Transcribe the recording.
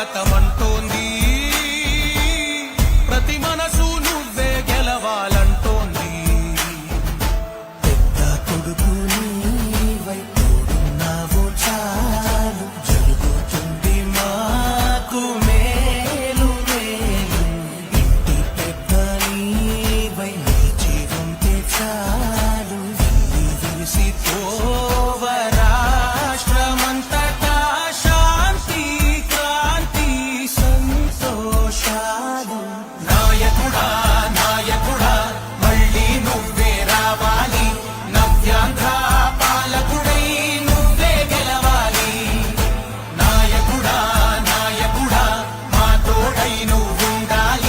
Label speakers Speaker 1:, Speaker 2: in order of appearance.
Speaker 1: ಜಗತ್ತವನ್ನು